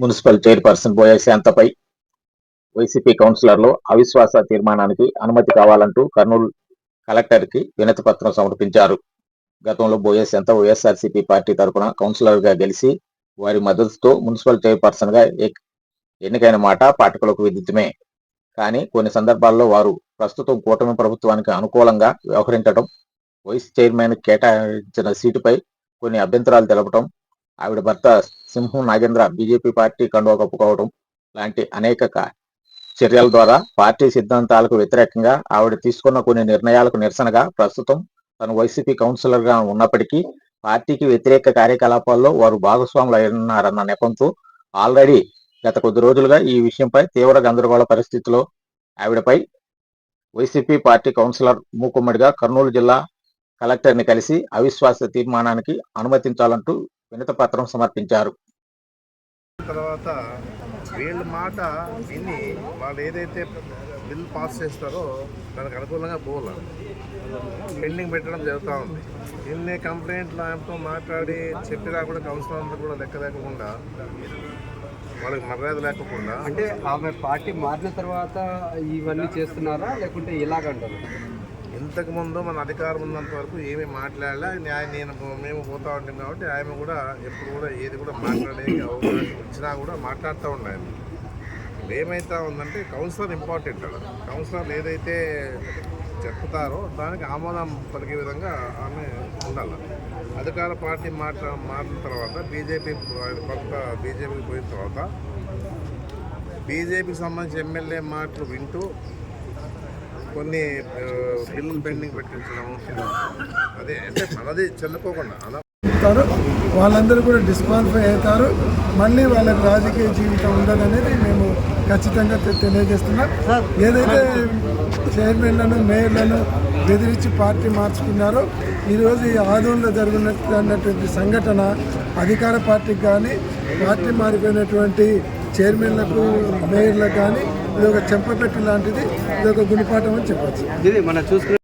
Municipal chairperson Boya శాంతపై YCP కౌన్సిలర్లు అవిశ్వాస తీర్మానానికి అనుమతి కావాలంటూ కర్నూలు కలెక్టర్కి వినతి పత్రం సమర్పించారు. గతంలో బోయ శాంత వైఎస్ఆర్సీపీ పార్టీ తరపున కౌన్సిలర్గా గెలిచి వారి మద్దతుతో మున్సిపల్ చైర్పర్సన్గా ఎన్నికైన మాట పాఠకులకు విదితమే. కానీ కొన్ని సందర్భాల్లో వారు ప్రస్తుతం కూటమి ప్రభుత్వానికి అనుకూలంగా వ్యవహరించడం వైస్ చైర్మన్ కేటాయించిన సీటుపై కొన్ని అభ్యంతరాలు తెలపడం ఆవిడ భర్త సింహం నాగేంద్ర బీజేపీ పార్టీ కండువా కప్పుకోవడం లాంటి అనేక చర్యల ద్వారా పార్టీ సిద్ధాంతాలకు వ్యతిరేకంగా ఆవిడ తీసుకున్న కొన్ని నిర్ణయాలకు నిరసనగా ప్రస్తుతం తను వైసీపీ కౌన్సిలర్గా ఉన్నప్పటికీ పార్టీకి వ్యతిరేక కార్యకలాపాల్లో వారు భాగస్వాములు అయినారన్న నెపంతో ఆల్రెడీ గత కొద్ది రోజులుగా ఈ విషయంపై తీవ్ర గందరగోళ పరిస్థితిలో ఆవిడపై వైసీపీ పార్టీ కౌన్సిలర్ మూకుమ్మడిగా కర్నూలు జిల్లా కలెక్టర్ని కలిసి అవిశ్వాస తీర్మానానికి అనుమతించాలంటూ వినతి పత్రం సమర్పించారు. తర్వాత వీళ్ళ మాట విని వాళ్ళు ఏదైతే బిల్ పాస్ చేస్తారో దానికి అనుకూలంగా పోవాలి? పెండింగ్ పెట్టడం జరుగుతూ ఉంది. ఇన్ని కంప్లైంట్లు ఆయనతో మాట్లాడి చెప్పినా కూడా కౌన్సిలర్ అందరూ కూడా లెక్క లేకుండా వాళ్ళకి మర్యాద లేకుండా అంటే ఆమె పార్టీ మారిన తర్వాత ఇవన్నీ చేస్తున్నారా? లేకుంటే ఇలాగంటారు ఇంతకుముందు మన అధికారం ఉన్నంత వరకు ఏమీ మాట్లాడలే. న్యాయం నేను మేము పోతా ఉంటాం కాబట్టి ఆయన కూడా ఎప్పుడు కూడా ఏది కూడా మాట్లాడే అవకాశం ఇచ్చినా కూడా మాట్లాడుతూ ఉన్నాయని ఏమైతే ఏమైతా ఉందంటే కౌన్సిలర్ ఇంపార్టెంట్ అక్కడ కౌన్సిలర్ ఏదైతే చెప్తారో దానికి ఆమోదం పలికే విధంగా ఆమె ఉండాలి. అధికార పార్టీ మాట మారిన తర్వాత బీజేపీ కొత్త బీజేపీకి పోయిన తర్వాత బీజేపీకి సంబంధించి ఎమ్మెల్యే మాటలు వింటూ కొన్ని బిల్లులు పెండింగ్ పెట్టించడం అదే అంటే మనది చెల్లుకోకుండా అలా. వాళ్ళందరూ కూడా డిస్క్వాలిఫై అవుతారు. మళ్ళీ వాళ్ళకి రాజకీయ జీవితం ఉండదనేది మేము ఖచ్చితంగా తెలియజేస్తున్నాం. ఏదైతే చైర్మన్లను మేయర్లను బెదిరించి పార్టీ మార్చుకున్నారో ఈరోజు ఈ ఆదోళనలో జరుగుతున్నటువంటి సంఘటన అధికార పార్టీకి కానీ పార్టీ మారిపోయినటువంటి చైర్మన్లకు మేయర్లకు కానీ ఇది ఒక చెంపపెట్టు లాంటిది ఇది ఒక గుడిపాఠం అని చెప్పచ్చు. ఇది మనం చూసుకున్న